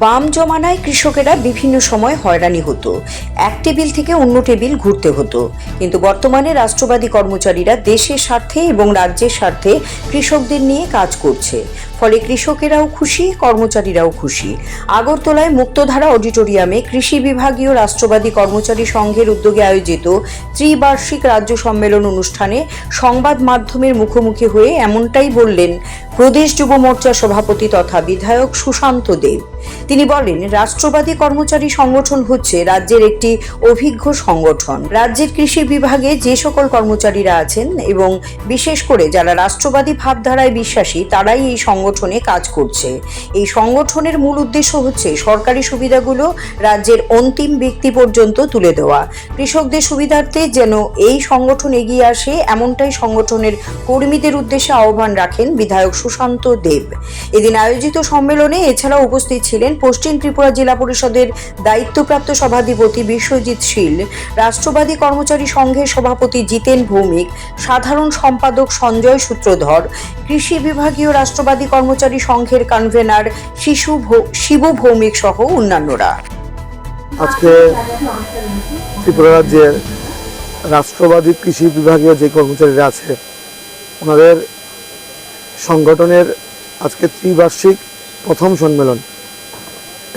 বাম জমানায় কৃষকেরা বিভিন্ন সময় হয়রানি হতো। এক টেবিল থেকে অন্য টেবিল ঘুরতে হতো। কিন্তু বর্তমানে রাষ্ট্রবাদী কর্মচারীরা দেশের স্বার্থে এবং রাজ্যের স্বার্থে কৃষকদের নিয়ে কাজ করছে। ফলে কৃষকেরাও খুশি, কর্মচারীরাও খুশি। আগরতলায় মুক্তধারা অডিটোরিয়ামে কৃষি বিভাগীয় রাষ্ট্রবাদী কর্মচারী সংঘের উদ্যোগে আয়োজিত ত্রিবার্ষিক রাজ্য সম্মেলন অনুষ্ঠানে সংবাদ মাধ্যমের মুখোমুখি হয়ে এমনটাই বললেন প্রদেশ যুব মোর্চা সভাপতি তথা বিধায়ক সুশান্ত দেব। তিনি বলেন, রাষ্ট্রবাদী কর্মচারী সংগঠন হচ্ছে রাজ্যের একটি অভিজ্ঞ সংগঠন। রাজ্যের কৃষি বিভাগে যে সকল কর্মচারীরা আছেন এবং বিশেষ করে যারা রাষ্ট্রবাদী ভাবধারায় বিশ্বাসী, তারাই এই সংগঠনে কাজ করছে। এই সংগঠনের মূল উদ্দেশ্য হচ্ছে সরকারি সুবিধাগুলো রাজ্যের অন্তিম ব্যক্তি পর্যন্ত তুলে দেওয়া। কৃষকদের সুবিধার্থে যেন এই সংগঠন এগিয়ে আসে, এমনটাই সংগঠনের কর্মীদের উদ্দেশ্যে আহ্বান রাখেন বিধায়ক সুশান্ত দেব। এদিন আয়োজিত সম্মেলনে এছাড়াও উপস্থিত ছিলেন পশ্চিম ত্রিপুরা জেলা পরিষদের দায়িত্বপ্রাপ্ত সভাধিপতি বিশ্বজিৎ শীল, রাষ্ট্রবাদী কর্মচারী সংঘের সভাপতি জিতেন ভৌমিক, সাধারণ সম্পাদক সঞ্জয় সূত্রধর, কৃষি বিভাগীয় রাষ্ট্রবাদী কর্মচারী সংঘের কনভেনার শিশু শিবু ভৌমিক সহ অন্যান্যরা। আজকে ত্রিপুরা রাজ্যের রাষ্ট্রবাদী কৃষি বিভাগীয় যে কর্মচারীরা আছে, ওনাদের সংগঠনের আজকে ত্রিবার্ষিক প্রথম সম্মেলন।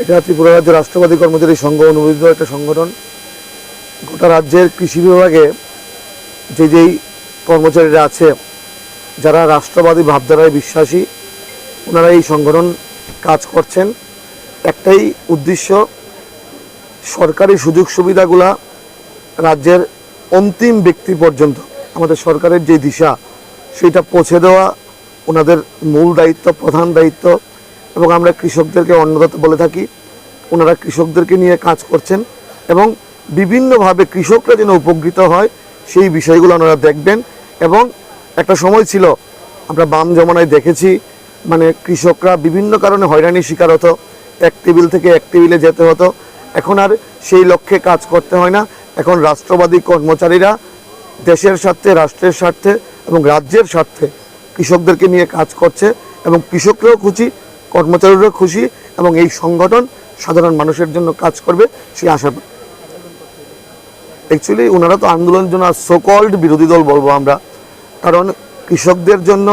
এটা ত্রিপুরা রাজ্য রাষ্ট্রবাদী কর্মচারী সংঘ অনুমোদিত একটা সংগঠন। গোটা রাজ্যের কৃষি বিভাগে যে যেই কর্মচারীরা আছে, যারা রাষ্ট্রবাদী ভাবধারায় বিশ্বাসী ওনারা এই সংগঠন কাজ করছেন। একটাই উদ্দেশ্য, সরকারি সুযোগ সুবিধাগুলা রাজ্যের অন্তিম ব্যক্তি পর্যন্ত, আমাদের সরকারের যে দিশা, সেটা পৌঁছে দেওয়া ওনাদের মূল দায়িত্ব, প্রধান দায়িত্ব। এবং আমরা কৃষকদেরকে অন্নদাতা বলে থাকি, ওনারা কৃষকদেরকে নিয়ে কাজ করছেন। এবং বিভিন্নভাবে কৃষকরা যেন উপকৃত হয়, সেই বিষয়গুলো ওনারা দেখবেন। এবং একটা সময় ছিল, আমরা বাম জমানায় দেখেছি মানে কৃষকরা বিভিন্ন কারণে হয়রানির শিকার হতো। এক টেবিল থেকে এক টেবিলে যেতে হতো। এখন আর সেই লক্ষ্যে কাজ করতে হয় না। এখন রাষ্ট্রবাদী কর্মচারীরা দেশের স্বার্থে, রাষ্ট্রের স্বার্থে এবং রাজ্যের স্বার্থে কৃষকদেরকে নিয়ে কাজ করছে এবং কৃষকরাও খুশি, কর্মচারীরাও খুশি এবং এই সংগঠন সাধারণ মানুষের জন্য কাজ করবে সেই আশা। অ্যাকচুয়ালি ওনারা তো আন্দোলনের জন্য সোকল্ড বিরোধী দল বলব আমরা। কারণ কৃষকদের জন্য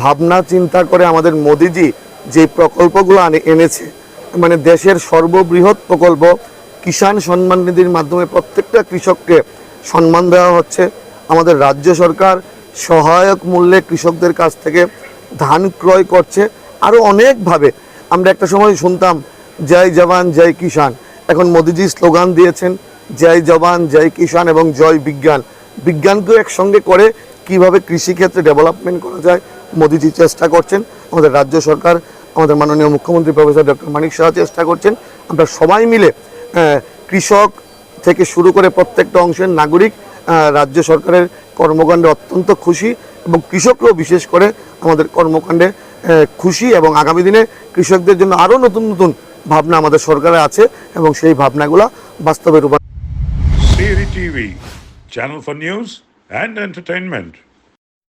ভাবনা, চিন্তা করে আমাদের মোদিজি যে প্রকল্পগুলো এনেছে মানে দেশের সর্ববৃহৎ প্রকল্প, কিষাণ সম্মান নিধির মাধ্যমে প্রত্যেকটা কৃষককে সম্মান দেওয়া হচ্ছে। আমাদের রাজ্য সরকার সহায়ক মূল্যে কৃষকদের কাছ থেকে ধান ক্রয় করছে আরও অনেকভাবে। আমরা একটা সময় শুনতাম, জয় জওয়ান, জয় কিষাণ। এখন মোদিজি স্লোগান দিয়েছেন, জয় জওয়ান, জয় কিষাণ এবং জয় বিজ্ঞান। বিজ্ঞানকেও একসঙ্গে করে কীভাবে কৃষিক্ষেত্রে ডেভেলপমেন্ট করা যায় মোদিজি চেষ্টা করছেন, আমাদের রাজ্য সরকার, আমাদের মাননীয় মুখ্যমন্ত্রী প্রফেসর ডক্টর মানিক শাহ চেষ্টা করছেন আমরা সবাই মিলে কৃষক থেকে শুরু করে প্রত্যেকটা অংশের নাগরিক রাজ্য সরকারের কর্মকাণ্ডে অত্যন্ত খুশি এবং কৃষকরাও বিশেষ করে আমাদের কর্মকাণ্ডে খুশি এবং আগামী দিনে কৃষকদের জন্য আরও নতুন নতুন ভাবনা আমাদের সরকারে আছে এবং সেই ভাবনাগুলো বাস্তবে রূপান্তর channel for news and entertainment.